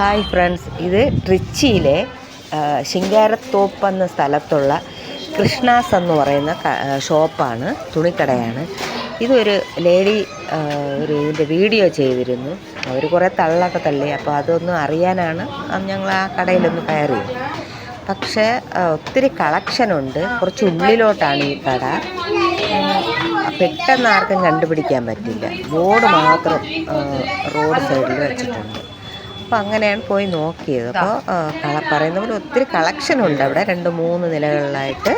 Hi friends ഇത് ട്രിച്ചിയിലെ ശിങ്കാരത്തോപ്പ് എന്ന സ്ഥലത്തുള്ള കൃഷ്ണാസ് എന്ന് പറയുന്ന ഷോപ്പാണ് തുണിക്കടയാണ്. ഇതൊരു ലേഡി ഒരു ഇതിന്റെ വീഡിയോ ചെയ്തിരുന്നു. അവർ കുറേ തള്ളൊക്കെ തള്ളി അപ്പോൾ അതൊന്നും അറിയാനാണ് ഞങ്ങൾ ആ കടയിലൊന്ന് കയറി പക്ഷേ ഒത്തിരി കളക്ഷനുണ്ട് കുറച്ച് ഉള്ളിലോട്ടാണ് ഈ കട. പെട്ടെന്ന് ആർക്കും കണ്ടുപിടിക്കാൻ പറ്റില്ല. ബോർഡ് മാത്രം റോഡ് സൈഡിൽ വെച്ചിട്ടുണ്ട്. അപ്പോൾ അങ്ങനെയാണ് പോയി നോക്കിയത്. അപ്പോൾ കള പറയുന്ന പോലെ ഒത്തിരി കളക്ഷൻ ഉണ്ട് അവിടെ. രണ്ട് മൂന്ന് നിലകളിലായിട്ട്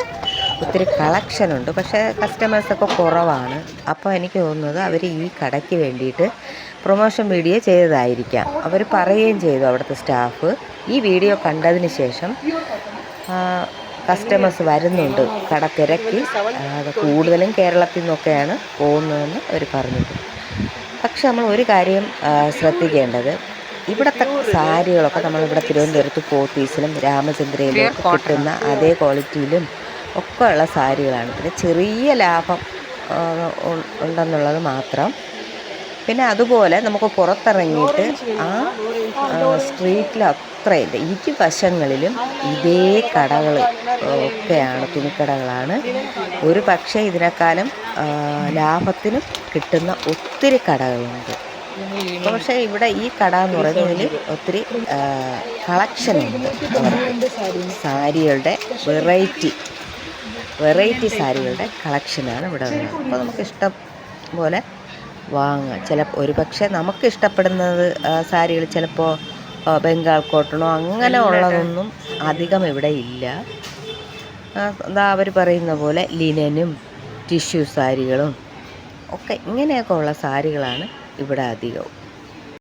ഒത്തിരി കളക്ഷൻ ഉണ്ട്. പക്ഷേ കസ്റ്റമേഴ്സൊക്കെ കുറവാണ്. അപ്പോൾ എനിക്ക് തോന്നുന്നത് അവർ ഈ കടയ്ക്ക് വേണ്ടിയിട്ട് പ്രൊമോഷൻ വീഡിയോ ചെയ്തതായിരിക്കാം. അവർ പറയുകയും ചെയ്തു അവിടുത്തെ സ്റ്റാഫ് ഈ വീഡിയോ കണ്ടതിന് ശേഷം കസ്റ്റമേഴ്സ് വരുന്നുണ്ട് കട തിരക്കി. കൂടുതലും കേരളത്തിൽ നിന്നൊക്കെയാണ് പോകുന്നതെന്ന് അവർ പറഞ്ഞിട്ടുണ്ട്. പക്ഷെ നമ്മൾ ഒരു കാര്യം ശ്രദ്ധിക്കേണ്ടത്. ഇവിടുത്തെ സാരികളൊക്കെ നമ്മളിവിടെ തിരുവനന്തപുരത്ത് പോത്തീസിലും രാമചന്ദ്രയിലും ഒക്കെ കിട്ടുന്ന അതേ ക്വാളിറ്റിയിലും ഒക്കെ ഉള്ള സാരികളാണ്. പിന്നെ ചെറിയ ലാഭം ഉണ്ടെന്നുള്ളത് മാത്രം. പിന്നെ അതുപോലെ നമുക്ക് പുറത്തിറങ്ങിയിട്ട് ആ സ്ട്രീറ്റിൽ അത്രയില്ല ഇരുവശങ്ങളിലും ഇതേ കടകൾ ഒക്കെയാണ് തുണിക്കടകളാണ്. ഒരു പക്ഷേ ഇതിനേക്കാളും ലാഭത്തിനും കിട്ടുന്ന ഒത്തിരി കടകളുണ്ട്. പക്ഷേ ഇവിടെ ഈ കട എന്ന് പറയുന്നതിൽ ഒത്തിരി കളക്ഷൻ ഉണ്ട്. സാരികളുടെ വെറൈറ്റി വെറൈറ്റി സാരികളുടെ കളക്ഷനാണ് ഇവിടെ ഉള്ളത്. അപ്പോൾ നമുക്ക് ഇഷ്ടം പോലെ വാങ്ങാം. ചില ഒരു പക്ഷേ നമുക്ക് ഇഷ്ടപ്പെടുന്നത് സാരികൾ ചിലപ്പോൾ ബംഗാൾ കോട്ടണോ അങ്ങനെ ഉള്ളതൊന്നും അധികം ഇവിടെ ഇല്ല. എന്താ അവർ പറയുന്ന പോലെ ലിനനും ടിഷ്യൂ സാരികളും ഒക്കെ ഇങ്ങനെയൊക്കെ ഉള്ള സാരികളാണ് ഇവിടെ അധികവും.